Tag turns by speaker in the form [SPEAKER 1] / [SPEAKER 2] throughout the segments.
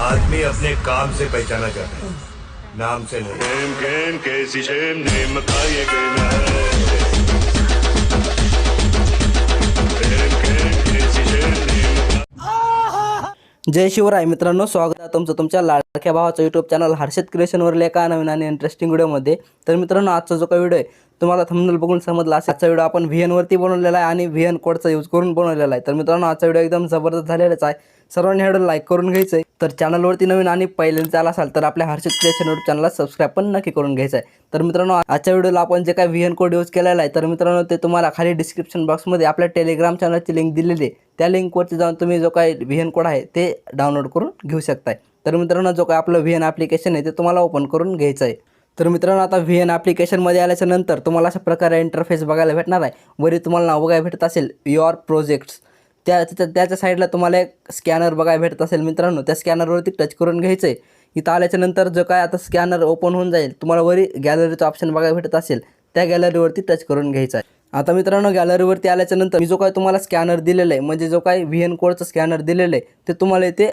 [SPEAKER 1] आदमी अपने काम से पहचाना जाता है। नाम से नहीं।
[SPEAKER 2] shame, name, Kanye, game, Game, game, Casey, shame, name,
[SPEAKER 3] जय शिवराय मित्रांनो स्वागत आहे तुमचं तुमच्या लाडक्या भावाचं यूट्यूब चॅनल हर्षद क्रिएशनवरील एका नवीन आणि इंटरेस्टिंग व्हिडिओमध्ये तर मित्रांनो आजचा जो काही व्हिडिओ आहे तुम्हाला थंबनेल बघून समजला असेल. आजचा व्हिडिओ आपण व्ही वरती बनवलेला आहे आणि व्ही एन कोडचा यूज करून बनवलेला आहे. तर मित्रांनो आजचा व्हिडिओ एकदम जबरदस्त झालेलाच आहे. सर्वांनी हे व्हिडिओ लाईक करून घ्यायचं आहे तर चॅनलवरती नवीन आणि पहिल्यांदा आला असाल तर आपल्या हर्षित क्रिएशन यूट्यूब चॅनलला सबस्क्राईब पण नक्की करून घ्यायचं आहे तर मित्रांनो आजच्या व्हिडिओला आपण जे काही व्ही एन कोड यूज केलेला आहे तर मित्रांनो ते तुम्हाला खाली डिस्क्रिप्शन बॉक्समध्ये आपल्या टेलिग्राम चॅनलची लिंक दिलेली आहे. त्या लिंकवरती जाऊन तुम्ही जो काही व्ही एन कोड आहे ते डाउनलोड करून घेऊ शकताय. तर मित्रांनो जो काही आपलं व्ही एन ॲप्लिकेशन आहे ते तुम्हाला ओपन करून घ्यायचं आहे तर मित्रांनो आता व्ही एन ॲप्लिकेशनमध्ये आल्याच्यानंतर तुम्हाला अशा प्रकारे इंटरफेस बघायला भेटणार आहे. वरी तुम्हाला नाव बघायला भेटत असेल युअर प्रोजेक्ट्स त्या त्याच्या त्याच्या साईडला तुम्हाला एक स्कॅनर बघायला भेटत असेल मित्रांनो. त्या स्कॅनरवरती टच करून घ्यायचं आहे इथं आल्याच्यानंतर जो काय आता स्कॅनर ओपन होऊन जाईल तुम्हाला वरी गॅलरीचं ऑप्शन बघायला भेटत असेल त्या गॅलरीवरती टच करून घ्यायचं आहे. आता मित्रांनो गॅलरीवरती आल्याच्यानंतर मी जो काय तुम्हाला स्कॅनर दिलेला आहे म्हणजे जो काय व्ही एन कोडचं स्कॅनर दिलेलं आहे ते तुम्हाला इथे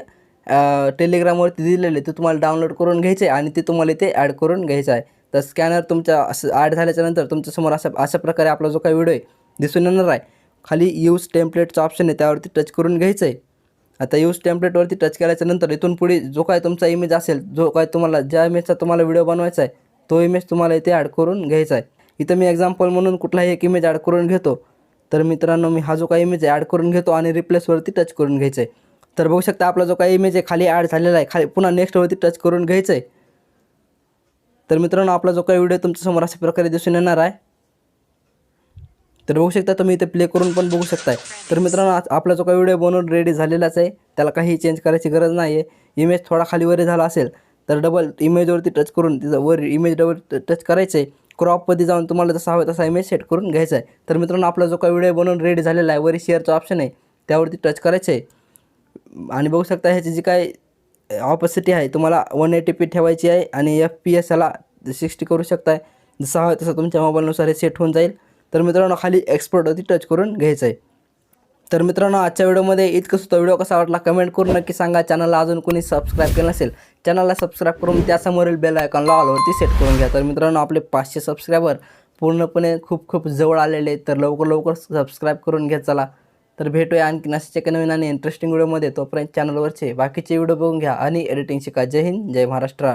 [SPEAKER 3] टेलिग्रामवरती दिलेले ते तुम्हाला डाउनलोड करून घ्यायचे आहे आणि ते तुम्हाला इथे ॲड करून घ्यायचं आहे. तर स्कॅनर तुमच्या असं ॲड झाल्याच्यानंतर तुमच्यासमोर अशा अशा प्रकारे आपला जो काही व्हिडिओ आहे दिसून येणार आहे. खाली यूज टेम्पलेटचा ऑप्शन आहे त्यावरती टच करून घ्यायचं आहे. आता यूज टेम्पलेटवरती टच केल्याच्यानंतर इथून पुढे जो काय तुमचा इमेज असेल जो काय तुम्हाला ज्या इमेजचा तुम्हाला व्हिडिओ बनवायचा आहे तो इमेज तुम्हाला इथे ॲड करून घ्यायचा आहे. इथं मी एक्झाम्पल म्हणून कुठलाही एक इमेज ॲड करून घेतो. तर मित्रांनो मी हा जो काही इमेज आहे ॲड करून घेतो आणि रिप्लेसवरती टच करून घ्यायचं आहे. तर बघू शकता आपला जो काही इमेज आहे खाली ॲड झालेला आहे. खाली पुन्हा नेक्स्टवरती टच करून घ्यायचं आहे तर मित्रांनो आपला जो काही व्हिडिओ तुमच्यासमोर अशा प्रकारे दिसून येणार आहे. तर बघू शकता तुम्ही इथे प्ले करून पण बघू शकताय. तर मित्रांनो आपला जो काही व्हिडिओ बनवून रेडी झालेलाच आहे. त्याला काही चेंज करायची गरज नाही आहे इमेज थोडा खाली वरी झाला असेल तर डबल इमेजवरती टच करून तिचं वर इमेज डबल टच करायचं आहे क्रॉपमध्ये जाऊन तुम्हाला जसा हवं तसा इमेज सेट करून घ्यायचा आहे तर मित्रांनो आपला जो काही व्हिडिओ बनवून रेडी झालेला आहे वरी शेअरचं ऑप्शन आहे त्यावरती टच करायचं आहे आणि बघू शकता ह्याची जी काय ऑपॉसिटी आहे तुम्हाला वन एटी पी ठेवायची आहे आणि एफ पी एस याला सिक्स्टी करू शकताय. जसं हवं तसं तुमच्या मोबाईलनुसार हे सेट होऊन जाईल. तर मित्रांनो खाली एक्सपर्टवरती टच करून घ्यायचं आहे. तर मित्रांनो आजच्या व्हिडिओमध्ये इतकं सुद्धा. व्हिडिओ कसा वाटला कमेंट करून नक्की सांगा. चॅनलला अजून कोणी सबस्क्राईब केलं नसेल चॅनलला सबस्क्राईब करून त्यासमोरील बेल आयकॉनला ऑलवरती सेट करून घ्या. तर मित्रांनो आपले पाचशे सबस्क्रायबर पूर्णपणे खूप खूप जवळ आलेले तर लवकर लवकर सबस्क्राईब करून घ्या चला. तर भेटूया आणखी असेच एका नवीन आणि इंटरेस्टिंग व्हिडिओमध्ये तोपर्यंत चॅनलवरचे बाकीचे व्हिडिओ बघून घ्या आणि एडिटिंग शिका. जय हिंद जय महाराष्ट्र.